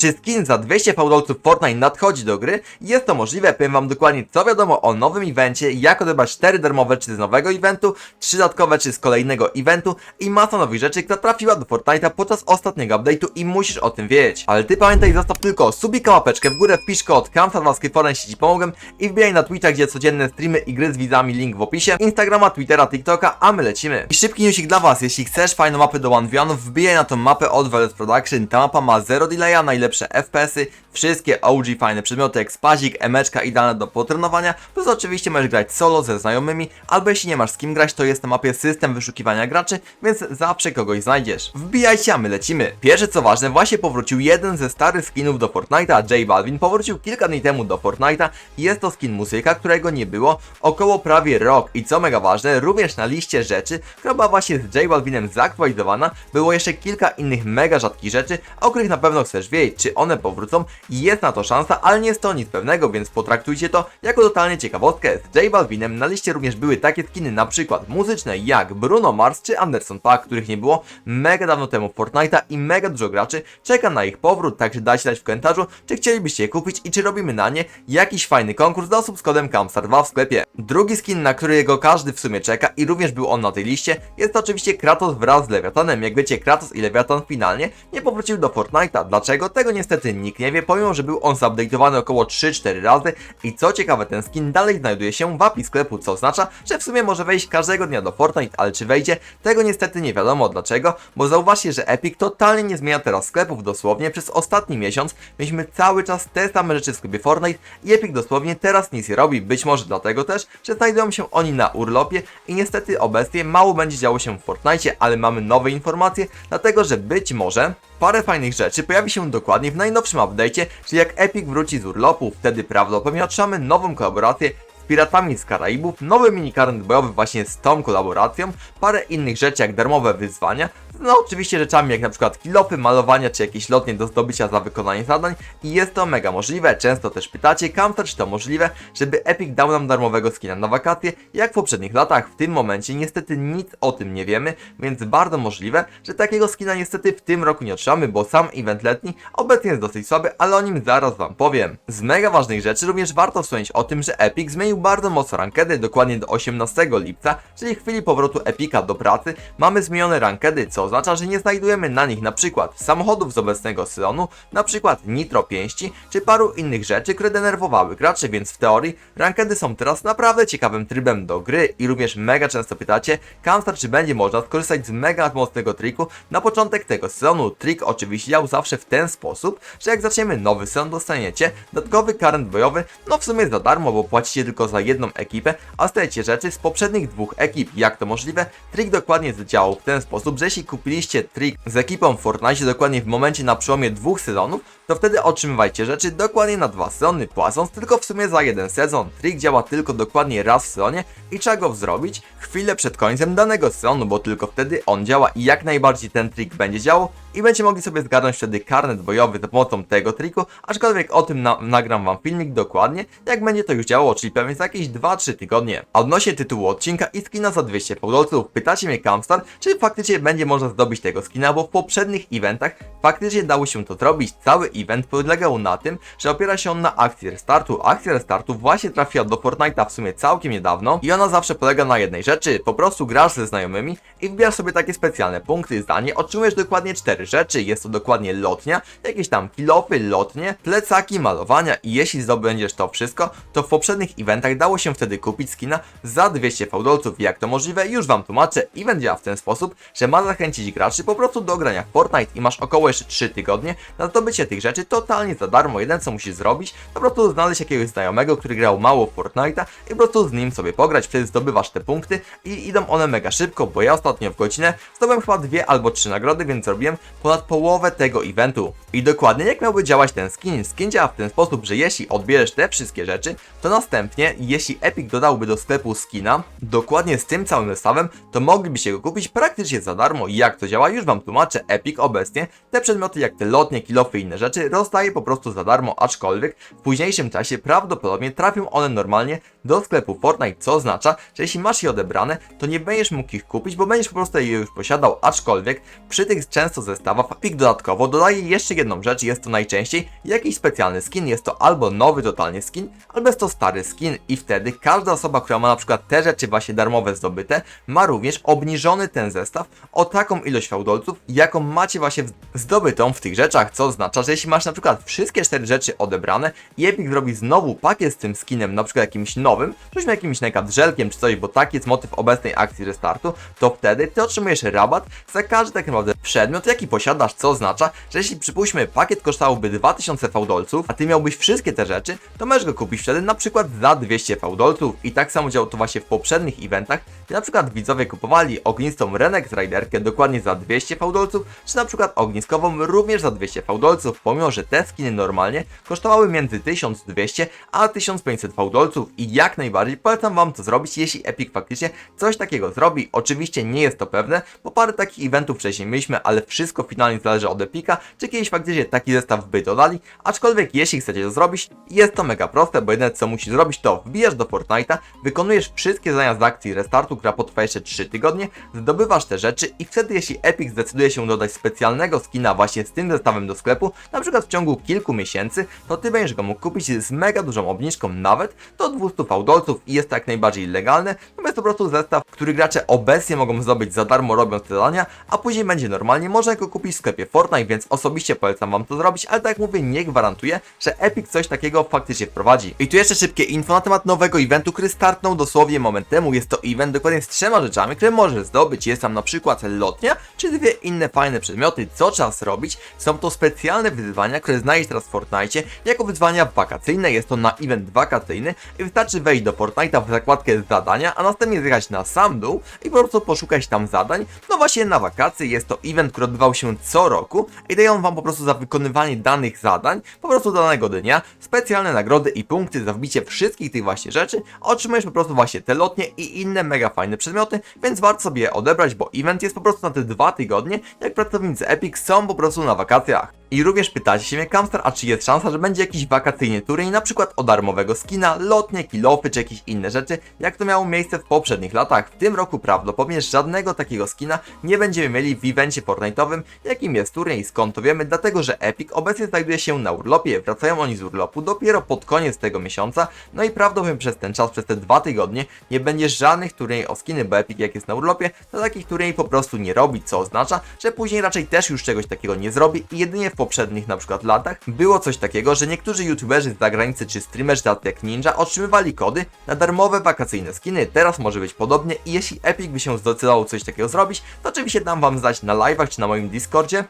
Czy skin za 200 fałdolców Fortnite nadchodzi do gry? Jest to możliwe, powiem wam dokładnie co wiadomo o nowym evencie, jak odebrać 4 darmowe czy z nowego eventu, 3 dodatkowe czy z kolejnego eventu i masa nowych rzeczy, która trafiła do Fortnite'a podczas ostatniego update'u i musisz o tym wiedzieć. Ale ty pamiętaj, zostaw tylko subika, łapeczkę w górę, wpisz kod KAMSAT jeśli ci pomogę i wbijaj na Twitcha, gdzie codzienne streamy i gry z widzami, link w opisie, Instagrama, Twittera, TikToka, a my lecimy. I szybki newsik dla was, jeśli chcesz fajną mapę do One v wbijaj na tą mapę od Velvet Production, ta mapa ma 0 delaya, najlepsze FPS-y, wszystkie OG fajne przedmioty jak spazik, emeczka idealne do potrenowania, plus oczywiście możesz grać solo ze znajomymi, albo jeśli nie masz z kim grać, to jest na mapie system wyszukiwania graczy, więc zawsze kogoś znajdziesz. Wbijajcie, a my lecimy. Pierwsze co ważne, właśnie powrócił jeden ze starych skinów do Fortnite'a, J Balvin powrócił kilka dni temu do Fortnite'a jest to skin muzyka, którego nie było około prawie rok i co mega ważne, również na liście rzeczy, która była właśnie z J Balvinem zaktualizowana, było jeszcze kilka innych mega rzadkich rzeczy, o których na pewno chcesz wiedzieć, czy one powrócą jest na to szansa, ale nie jest to nic pewnego, więc potraktujcie to jako totalnie ciekawostkę. Z J Balvinem na liście również były takie skiny na przykład muzyczne jak Bruno Mars czy Anderson Paak, których nie było mega dawno temu w Fortnite'a i mega dużo graczy czeka na ich powrót, także dajcie znać w komentarzu, czy chcielibyście je kupić i czy robimy na nie jakiś fajny konkurs do osób z kodem KAMSTAR2 w sklepie. Drugi skin, na którego każdy w sumie czeka i również był on na tej liście, jest to oczywiście Kratos wraz z Leviatanem. Jak wiecie, Kratos i Leviatan finalnie nie powrócił do Fortnite'a. Dlaczego? Tego niestety nikt nie wie, pomimo, że był on zupdate'owany około 3-4 razy i co ciekawe, ten skin dalej znajduje się w API sklepu, co oznacza, że w sumie może wejść każdego dnia do Fortnite, ale czy wejdzie? Tego niestety nie wiadomo dlaczego, bo zauważcie, że Epic totalnie nie zmienia teraz sklepów dosłownie przez ostatni miesiąc. Mieliśmy cały czas te same rzeczy w sklepie Fortnite i Epic dosłownie teraz nic nie robi, być może dlatego też, że znajdują się oni na urlopie i niestety obecnie mało będzie działo się w Fortnite, ale mamy nowe informacje, dlatego że być może Parę fajnych rzeczy pojawi się dokładnie w najnowszym update'cie, czyli jak Epic wróci z urlopu, wtedy prawdopodobnie otrzymamy nową kolaborację z Piratami z Karaibów, nowy minikarnet bojowy właśnie z tą kolaboracją, parę innych rzeczy jak darmowe wyzwania, no oczywiście rzeczami jak na przykład kilopy, malowania czy jakieś lotnie do zdobycia za wykonanie zadań. I jest to mega możliwe, często też pytacie, Kamta czy to możliwe, żeby Epic dał nam darmowego skina na wakacje, jak w poprzednich latach, w tym momencie niestety nic o tym nie wiemy, więc bardzo możliwe, że takiego skina niestety w tym roku nie otrzymamy, bo sam event letni obecnie jest dosyć słaby, ale o nim zaraz wam powiem. Z mega ważnych rzeczy również warto wspomnieć o tym, że Epic zmienił bardzo mocno rankedy, dokładnie do 18 lipca, czyli chwili powrotu Epica do pracy, mamy zmienione rankedy, co oznacza, że nie znajdujemy na nich przykład samochodów z obecnego sezonu, przykład nitro pięści, czy paru innych rzeczy, które denerwowały graczy, więc w teorii rankedy są teraz naprawdę ciekawym trybem do gry i również mega często pytacie, Kamstar czy będzie można skorzystać z mega mocnego triku na początek tego sezonu. Trik oczywiście dział zawsze w ten sposób, że jak zaczniemy nowy sezon dostaniecie dodatkowy karent bojowy, no w sumie za darmo, bo płacicie tylko za jedną ekipę, a stajecie rzeczy z poprzednich dwóch ekip. Jak to możliwe? Trik dokładnie działał w ten sposób, że jeśli kupiliście trik z ekipą w Fortnite dokładnie w momencie na przełomie dwóch sezonów, to wtedy otrzymywajcie rzeczy dokładnie na dwa sezony, płacąc tylko w sumie za jeden sezon. Trik działa tylko dokładnie raz w sezonie i trzeba go zrobić chwilę przed końcem danego sezonu, bo tylko wtedy on działa i jak najbardziej ten trik będzie działał i będziecie mogli sobie zgarnąć wtedy karnet bojowy za pomocą tego triku, aczkolwiek o tym na nagram wam filmik dokładnie, jak będzie to już działało, czyli pewnie za jakieś 2-3 tygodnie. A odnośnie tytułu odcinka i skina za 200 dolców, pytacie mnie Kamstar, czy faktycznie będzie można zdobyć tego skina, bo w poprzednich eventach faktycznie dało się to zrobić. Cały event polegał na tym, że opiera się on na akcji restartu. Akcja restartu właśnie trafiła do Fortnite'a w sumie całkiem niedawno i ona zawsze polega na jednej rzeczy, po prostu grasz ze znajomymi i wbijasz sobie takie specjalne punkty zdanie, otrzymujesz dokładnie 4 rzeczy, jest to dokładnie lotnia, jakieś tam kilofy, lotnie, plecaki, malowania i jeśli zdobędziesz to wszystko, to w poprzednich eventach dało się wtedy kupić skina za 200 fałdolców. Jak to możliwe? Już wam tłumaczę. Event działa w ten sposób, że ma zachęcić graczy po prostu do grania w Fortnite i masz około jeszcze 3 tygodnie na zdobycie tych rzeczy totalnie za darmo. Jeden co musisz zrobić, to po prostu znaleźć jakiegoś znajomego, który grał mało w Fortnite'a i po prostu z nim sobie pograć, wtedy zdobywasz te punkty i idą one mega szybko, bo ja ostatnio w godzinę zdobyłem chyba dwie albo trzy nagrody, więc zrobiłem ponad połowę tego eventu. I dokładnie jak miałby działać ten skin? Skin działa w ten sposób, że jeśli odbierzesz te wszystkie rzeczy, to następnie, jeśli Epic dodałby do sklepu skina, dokładnie z tym całym zestawem, to moglibyście go kupić praktycznie za darmo. Jak to działa? Już wam tłumaczę. Epic obecnie te przedmioty jak te lotnie, kilofy i inne rzeczy rozdaje po prostu za darmo, aczkolwiek w późniejszym czasie prawdopodobnie trafią one normalnie do sklepu Fortnite, co oznacza, że jeśli masz je odebrane, to nie będziesz mógł ich kupić, bo będziesz po prostu je już posiadał, aczkolwiek przy tych często zestawach Epic dodatkowo dodaje jeszcze jedną rzecz, jest to najczęściej jakiś specjalny skin, jest to albo nowy totalnie skin, albo jest to stary skin i wtedy każda osoba, która ma na przykład te rzeczy właśnie darmowe zdobyte, ma również obniżony ten zestaw o taką ilość fałdolców, jaką macie właśnie zdobytą w tych rzeczach, co oznacza, że jeśli masz na przykład wszystkie cztery rzeczy odebrane i Epic zrobi znowu pakiet z tym skinem, na przykład jakimś nowym, rzućmy jakimś żelkiem czy coś, bo taki jest motyw obecnej akcji restartu, to wtedy ty otrzymujesz rabat za każdy tak naprawdę przedmiot, jaki posiadasz, co oznacza, że jeśli przypuśćmy pakiet kosztowałby 2000 fałdolców, a ty miałbyś wszystkie te rzeczy, to możesz go kupić wtedy na przykład za 200 fałdolców. I tak samo działo to właśnie w poprzednich eventach, gdzie na przykład widzowie kupowali ognistą Renex Riderkę dokładnie za 200 fałdolców, czy na przykład ogniskową również za 200 fałdolców, pomimo że te skiny normalnie kosztowały między 1200 a 1500 fałdolców i jak najbardziej polecam wam to zrobić, jeśli Epic faktycznie coś takiego zrobi. Oczywiście nie jest to pewne, bo parę takich eventów wcześniej mieliśmy, ale wszystko finalnie zależy od Epica, czy kiedyś faktycznie taki zestaw by dodali, aczkolwiek jeśli chcecie to zrobić, jest to mega proste, bo jedyne co musisz zrobić to wbijasz do Fortnite'a, wykonujesz wszystkie zadania z akcji restartu, która potrwa jeszcze 3 tygodnie, zdobywasz te rzeczy i wtedy jeśli Epic zdecyduje się dodać specjalnego skina właśnie z tym zestawem do sklepu, przykład w ciągu kilku miesięcy, to ty będziesz go mógł kupić z mega dużą obniżką nawet do 200 fałdolców i jest to jak najbardziej legalne, no jest to po prostu zestaw, który gracze obecnie mogą zdobyć za darmo robiąc te zadania, a później będzie normalnie, można go kupić w sklepie Fortnite, więc osobiście polecam wam to zrobić, ale tak jak mówię, nie gwarantuję, że Epic coś takiego faktycznie wprowadzi. I tu jeszcze szybkie info na temat nowego eventu, który startnął dosłownie moment temu. Jest to event dokładnie z trzema rzeczami, które możesz zdobyć. Jest tam na przykład lotnia, czy dwie inne fajne przedmioty. Co trzeba zrobić? Są to specjalne wyzwania, które znajdziesz teraz w Fortnite jako wyzwania wakacyjne. Jest to na event wakacyjny i wystarczy wejść do Fortnite'a w zakładkę zadania, a następnie zjechać na sam dół i po prostu poszukać tam zadań. No właśnie na wakacje jest to event, który odbywał się co roku i daje on wam po prostu za wykonywanie danych zadań, po prostu danego dnia, specjalne nagrody i punkty za wbicie wszystkich tych właśnie rzeczy, otrzymujesz po prostu właśnie te lotnie i inne mega fajne przedmioty, więc warto sobie je odebrać, bo event jest po prostu na te dwa tygodnie, jak pracownicy Epic są po prostu na wakacjach. I również pytacie się mnie, Kamstar, a czy jest szansa, że będzie jakiś wakacyjny turniej, na przykład o darmowego skina, lotnie, kilofy czy jakieś inne rzeczy, jak to miało miejsce w poprzednich latach. W tym roku prawdopodobnie żadnego takiego skina nie będziemy mieli w evencie Fortnite'owym, jakim jest turniej. Skąd to wiemy? Dlatego, że Epic obecnie znajduje się na urlopie. Wracają oni z urlopu dopiero pod koniec tego miesiąca, no i prawdopodobnie przez ten czas, przez te dwa tygodnie nie będzie żadnych turniej o skiny, bo Epic jak jest na urlopie, to takich turniej po prostu nie robi, co oznacza, że później raczej też już czegoś takiego nie zrobi i jedynie poprzednich na przykład latach było coś takiego, że niektórzy youtuberzy z zagranicy czy streamerzy tacy jak Ninja otrzymywali kody na darmowe wakacyjne skiny. Teraz może być podobnie i jeśli Epic by się zdecydował coś takiego zrobić, to oczywiście dam wam znać na live'ach czy na moim Discordzie,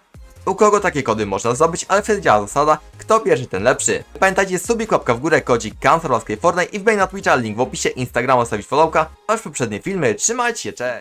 u kogo takie kody można zdobyć, ale wtedy działa zasada, kto pierwszy ten lepszy. Pamiętajcie, subik, łapka w górę, kodzik Cancel Fortnite i wbej na Twitcha, link w opisie, Instagrama, stawić followka, aż poprzednie filmy, trzymajcie się, cześć!